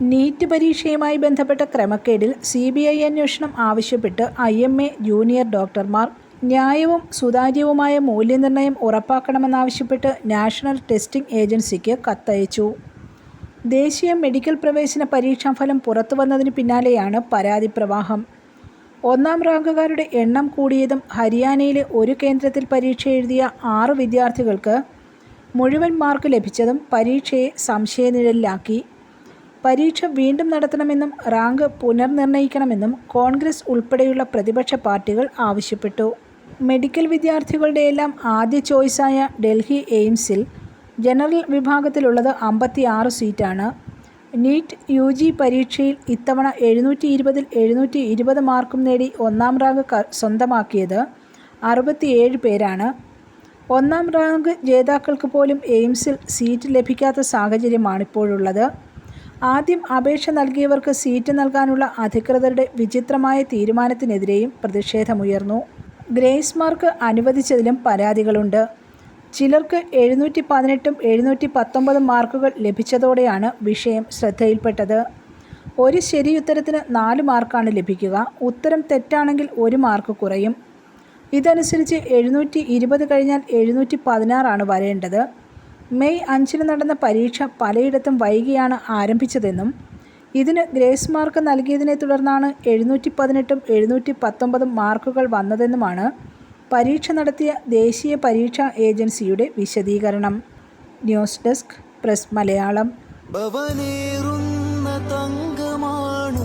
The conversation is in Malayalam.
നീറ്റ് പരീക്ഷയുമായി ബന്ധപ്പെട്ട ക്രമക്കേടിൽ സി ബി ഐ അന്വേഷണം ആവശ്യപ്പെട്ട് ഐ എം എ ജൂനിയർ ഡോക്ടർമാർ ന്യായവും സുതാര്യവുമായ മൂല്യനിർണയം ഉറപ്പാക്കണമെന്നാവശ്യപ്പെട്ട് നാഷണൽ ടെസ്റ്റിംഗ് ഏജൻസിക്ക് കത്തയച്ചു. ദേശീയ മെഡിക്കൽ പ്രവേശന പരീക്ഷാഫലം പുറത്തു പുറത്തുവന്നതിന് പിന്നാലെയാണ് പരാതി പ്രവാഹം. ഒന്നാം റാങ്കുകാരുടെ എണ്ണം കൂടിയതും ഹരിയാനയിലെ ഒരു കേന്ദ്രത്തിൽ പരീക്ഷ എഴുതിയ ആറ് വിദ്യാർത്ഥികൾക്ക് മുഴുവൻ മാർക്ക് ലഭിച്ചതും പരീക്ഷയെ സംശയനിഴലിലാക്കി. പരീക്ഷ വീണ്ടും നടത്തണമെന്നും റാങ്ക് പുനർനിർണയിക്കണമെന്നും കോൺഗ്രസ് ഉൾപ്പെടെയുള്ള പ്രതിപക്ഷ പാർട്ടികൾ ആവശ്യപ്പെട്ടു. മെഡിക്കൽ വിദ്യാർത്ഥികളുടെയെല്ലാം ആദ്യ ചോയ്സായ ഡൽഹി എയിംസിൽ ജനറൽ വിഭാഗത്തിലുള്ളത് അമ്പത്തിയാറ് സീറ്റാണ്. നീറ്റ് യു ജി പരീക്ഷയിൽ ഇത്തവണ എഴുന്നൂറ്റി ഇരുപതിൽ എഴുന്നൂറ്റി ഇരുപത് മാർക്കും നേടി ഒന്നാം റാങ്ക് സ്വന്തമാക്കിയത് അറുപത്തിയേഴ് പേരാണ്. ഒന്നാം റാങ്ക് ജേതാക്കൾക്ക് പോലും എയിംസിൽ സീറ്റ് ലഭിക്കാത്ത സാഹചര്യമാണിപ്പോഴുള്ളത്. ആദ്യം അപേക്ഷ നൽകിയവർക്ക് സീറ്റ് നൽകാനുള്ള അധികൃതരുടെ വിചിത്രമായ തീരുമാനത്തിനെതിരെയും പ്രതിഷേധമുയർന്നു. Grace mark അനുവദിച്ചതിലും പരാതികളുണ്ട്. ചിലർക്ക് എഴുന്നൂറ്റി പതിനെട്ടും എഴുന്നൂറ്റി പത്തൊമ്പതും മാർക്കുകൾ ലഭിച്ചതോടെയാണ് വിഷയം ശ്രദ്ധയിൽപ്പെട്ടത്. ഒരു ശരിയുത്തരത്തിന് നാല് മാർക്കാണ് ലഭിക്കുക. ഉത്തരം തെറ്റാണെങ്കിൽ ഒരു മാർക്ക് കുറയും. ഇതനുസരിച്ച് എഴുന്നൂറ്റി ഇരുപത് കഴിഞ്ഞാൽ എഴുന്നൂറ്റി പതിനാറാണ് വരേണ്ടത്. മെയ് അഞ്ചിന് നടന്ന പരീക്ഷ പലയിടത്തും വൈകിയാണ് ആരംഭിച്ചതെന്നും ഇതിന് ഗ്രേസ് മാർക്ക് നൽകിയതിനെ തുടർന്നാണ് എഴുന്നൂറ്റി പതിനെട്ടും എഴുന്നൂറ്റി പത്തൊമ്പതും മാർക്കുകൾ വന്നതെന്നുമാണ് പരീക്ഷ നടത്തിയ ദേശീയ പരീക്ഷാ ഏജൻസിയുടെ വിശദീകരണം. News desk press Malayalam. തങ്കമാണു